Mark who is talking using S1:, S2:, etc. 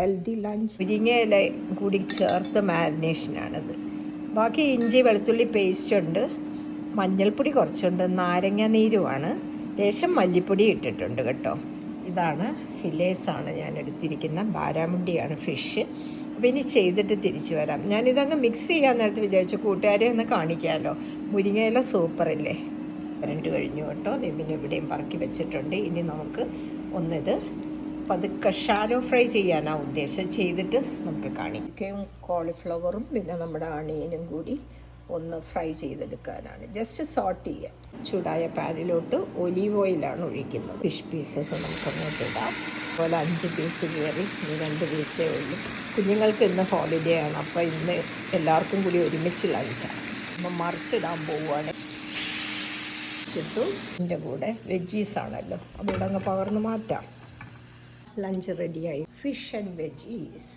S1: Healthy lunch മുരിങ്ങയില കൂടി ചേർത്ത് മാരിനേഷനാണിത് ബാക്കി ഇഞ്ചി വെളുത്തുള്ളി പേസ്റ്റ് ഉണ്ട്. മഞ്ഞൾപ്പൊടി കുറച്ചുണ്ട്. നാരങ്ങ നീരുമാണ്. ലേശം മല്ലിപ്പൊടി ഇട്ടിട്ടുണ്ട് കേട്ടോ. ഇതാണ് ഫിലേസാണ് ഞാൻ എടുത്തിരിക്കുന്ന. ബാരാമുണ്ടിയാണ് ഫിഷ് അപ്പോൾ ഇനി ചെയ്തിട്ട് തിരിച്ചു വരാം. ഞാനിതങ്ങ് മിക്സ് ചെയ്യാൻ നേരത്തെ വിചാരിച്ചു കൂട്ടുകാരെ ഒന്ന് കാണിക്കാമല്ലോ മുരിങ്ങയില സൂപ്പറല്ലേ രണ്ട് കഴിഞ്ഞു കേട്ടോ. പിന്നെ ഇവിടെയും പറക്കി വെച്ചിട്ടുണ്ട്. ഇനി നമുക്ക് ഒന്നിത് പതുക്കെ ഷാലോ ഫ്രൈ ചെയ്യാനാണ് ഉദ്ദേശം. ചെയ്തിട്ട് നമുക്ക് കാണിക്കുകയും കോളിഫ്ലവറും പിന്നെ നമ്മുടെ അണിയനും കൂടി ഒന്ന് ഫ്രൈ ചെയ്തെടുക്കാനാണ്. ജസ്റ്റ് സോട്ട് ചെയ്യാം. ചൂടായ പാനിലോട്ട് ഒലീവ് ഓയിലാണ് ഒഴിക്കുന്നത്. ഫിഷ് പീസസ് നമുക്ക് അങ്ങോട്ട് ഇടാം. അതുപോലെ അഞ്ച് പീസ് കയറി ഇനി രണ്ട് പീസേ ഉള്ളൂ. കുഞ്ഞുങ്ങൾക്ക് ഇന്ന് ഹോളിഡേ ആണ്. അപ്പോൾ ഇന്ന് എല്ലാവർക്കും കൂടി ഒരുമിച്ച് ലഞ്ചാണ് അപ്പം മറിച്ചിടാൻ പോവുകയാണ്. ചിട്ടു ഇതിന്റെ കൂടെ വെജീസ് ആണല്ലോ. അപ്പോൾ ഇവിടെ അങ്ങ് പകർന്ന് മാറ്റാം. ലഞ്ച് റെഡിയായി ഫിഷ് ആൻഡ് വെജീസ്